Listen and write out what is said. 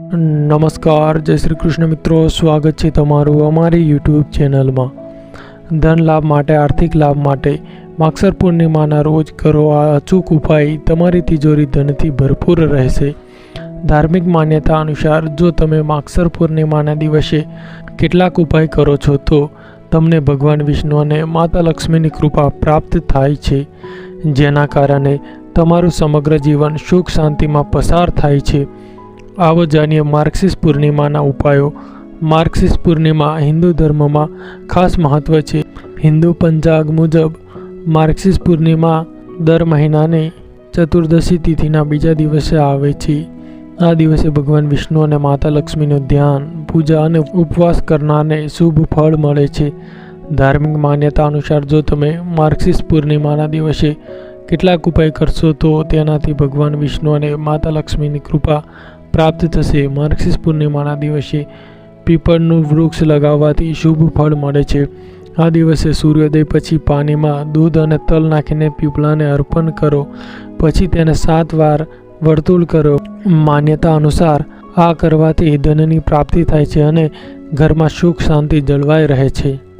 નમસ્કાર, જય શ્રી કૃષ્ણ મિત્રો, સ્વાગત છે તમારું અમારી યુટ્યુબ ચેનલમાં. ધન લાભ માટે, આર્થિક લાભ માટે માક્ષર પૂર્ણિમાના રોજ કરો આ અચૂક ઉપાય તમારી તિજોરી ધનથી ભરપૂર રહેશે. ધાર્મિક માન્યતા અનુસાર, જો તમે માક્ષર પૂર્ણિમાના દિવસે કેટલાક ઉપાય કરો છો, તો તમને ભગવાન વિષ્ણુ અને માતા લક્ષ્મીની કૃપા પ્રાપ્ત થાય છે, જેના કારણે તમારું સમગ્ર જીવન સુખ શાંતિમાં પસાર થાય છે. આવો જાણીએ માર્ક્સિસ પૂર્ણિમાના ઉપાયો. માર્ક્સિસ પૂર્ણિમા હિન્દુ ધર્મમાં ખાસ મહત્વ છે. હિન્દુ પંચાગ મુજબ માર્ક્સિસ પૂર્ણિમા દર મહિનાની ચતુર્દશી તિથિના બીજા દિવસે આવે છે. આ દિવસે ભગવાન વિષ્ણુ અને માતા લક્ષ્મીનું ધ્યાન, પૂજા અને ઉપવાસ કરનારને શુભ ફળ મળે છે. ધાર્મિક માન્યતા અનુસાર જો તમે માર્ક્સિસ પૂર્ણિમાના દિવસે કેટલાક ઉપાય કરશો તો તેનાથી ભગવાન વિષ્ણુ અને માતા લક્ષ્મીની કૃપા પ્રાપ્ત થશે. માર્ક્સિસ પૂર્ણિમાના દિવસે પીપળનું વૃક્ષ લગાવવાથી શુભ ફળ મળે છે. આ દિવસે સૂર્યોદય પછી પાણીમાં દૂધ અને તલ નાખીને પીપળાને અર્પણ કરો. પછી તેને સાત વાર વર્તુળ કરો. માન્યતા અનુસાર આ કરવાથી ધનની પ્રાપ્તિ થાય છે અને ઘરમાં સુખ શાંતિ જળવાઈ રહે છે.